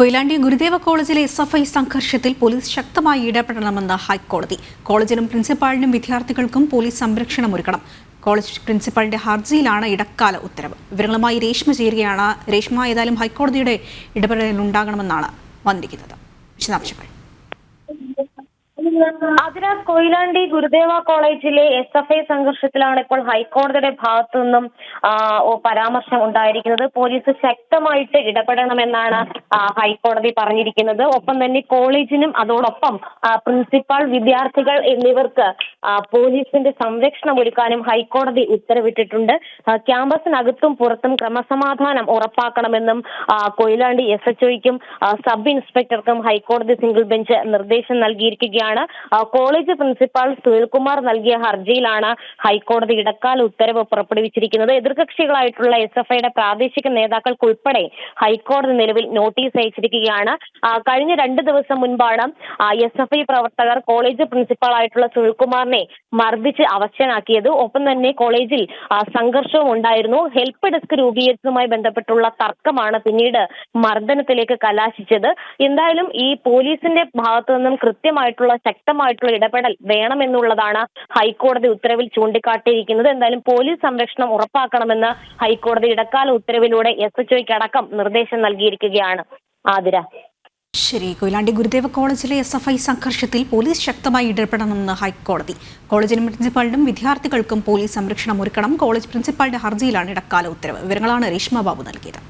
കൊയിലാണ്ടി ഗുരുദേവ കോളേജിലെ S F I സംഘർഷത്തിൽ police ശക്തമായി ഇടപെടണമെന്ന് ഹൈക്കോടതി. കോളേജിനും പ്രിൻസിപ്പാളിനും വിദ്യാർത്ഥികൾക്കും പോലീസ് സംരക്ഷണം ഒരുക്കണം. കോളേജ് പ്രിൻസിപ്പാളിന്റെ ഹർജിയിലാണ് ഇടക്കാല ഉത്തരവ്. വിവരങ്ങളുമായി രേഷ്മ ചേരുകയാണ്. രേഷ്മ ഏതായാലും ഹൈക്കോടതിയുടെ ഇടപെടൽ ഉണ്ടാകണമെന്നാണ് വന്നിരിക്കുന്നത്. വിശദാംശങ്ങൾ. അതിര കൊയിലാണ്ടി ഗുരുദേവ കോളേജിലെ എസ് എഫ് ഐ സംഘർഷത്തിലാണ് ഇപ്പോൾ ഹൈക്കോടതിയുടെ ഭാഗത്തു നിന്നും പരാമർശം ഉണ്ടായിരിക്കുന്നത്. പോലീസ് ശക്തമായിട്ട് ഇടപെടണമെന്നാണ് ഹൈക്കോടതി പറഞ്ഞിരിക്കുന്നത്. ഒപ്പം തന്നെ കോളേജിനും അതോടൊപ്പം പ്രിൻസിപ്പാൾ വിദ്യാർത്ഥികൾ എന്നിവർക്ക് പോലീസിന്റെ സംരക്ഷണം ഒരുക്കാനും ഹൈക്കോടതി ഉത്തരവിട്ടിട്ടുണ്ട്. ക്യാമ്പസിനകത്തും പുറത്തും ക്രമസമാധാനം ഉറപ്പാക്കണമെന്നും കൊയിലാണ്ടി എസ് എച്ച് ഒയ്ക്കും സബ് ഇൻസ്പെക്ടർക്കും ഹൈക്കോടതി സിംഗിൾ ബെഞ്ച് നിർദ്ദേശം നൽകിയിരിക്കുകയാണ്. കോളേജ് പ്രിൻസിപ്പാൾ സുനിൽകുമാർ നൽകിയ ഹർജിയിലാണ് ഹൈക്കോടതി ഇടക്കാല ഉത്തരവ് പുറപ്പെടുവിച്ചിരിക്കുന്നത്. എതിർകക്ഷികളായിട്ടുള്ള എസ് എഫ് ഐയുടെ പ്രാദേശിക നേതാക്കൾക്കുൾപ്പെടെ ഹൈക്കോടതി നിലവിൽ നോട്ടീസ് അയച്ചിരിക്കുകയാണ്. കഴിഞ്ഞ രണ്ട് ദിവസം മുൻപാണ് എസ് എഫ് ഐ പ്രവർത്തകർ കോളേജ് പ്രിൻസിപ്പാൾ ആയിട്ടുള്ള സുനിൽകുമാറിനെ മർദ്ദിച്ച് അവശനാക്കിയത്. ഒപ്പം തന്നെ കോളേജിൽ സംഘർഷവും ഉണ്ടായിരുന്നു. ഹെൽപ്പ് ഡെസ്ക് രൂപീകരിച്ചതുമായി ബന്ധപ്പെട്ടുള്ള തർക്കമാണ് പിന്നീട് മർദ്ദനത്തിലേക്ക് കലാശിച്ചത്. എന്തായാലും ഈ പോലീസിന്റെ ഭാഗത്തു നിന്നും കൃത്യമായിട്ടുള്ള ശക്തമായിട്ടുള്ള ഇടപെടൽ വേണമെന്നുള്ളതാണ് ഹൈക്കോടതി ഉത്തരവിൽ ചൂണ്ടിക്കാട്ടിയിരിക്കുന്നത്. എന്തായാലും പോലീസ് സംരക്ഷണം ഉറപ്പാക്കണമെന്ന് ഹൈക്കോടതി ഇടക്കാല ഉത്തരവിലൂടെ എസ് എച്ച് ഒയ്ക്ക് അടക്കം നിർദ്ദേശം നൽകിയിരിക്കുകയാണ്. ആതിര. ശരി കൊയിലാണ്ടി ഗുരുദേവ കോളേജിലെ എസ് എഫ് ഐ സംഘർഷത്തിൽ പോലീസ് ശക്തമായി ഇടപെടണമെന്ന് ഹൈക്കോടതി. കോളേജിനും പ്രിൻസിപ്പാളിനും വിദ്യാർത്ഥികൾക്കും പോലീസ് സംരക്ഷണം ഒരുക്കണം. കോളേജ് പ്രിൻസിപ്പാളിന്റെ ഹർജിയിലാണ് ഇടക്കാല ഉത്തരവ്. വിവരങ്ങളാണ് രേഷ്മ ബാബു നൽകിയത്.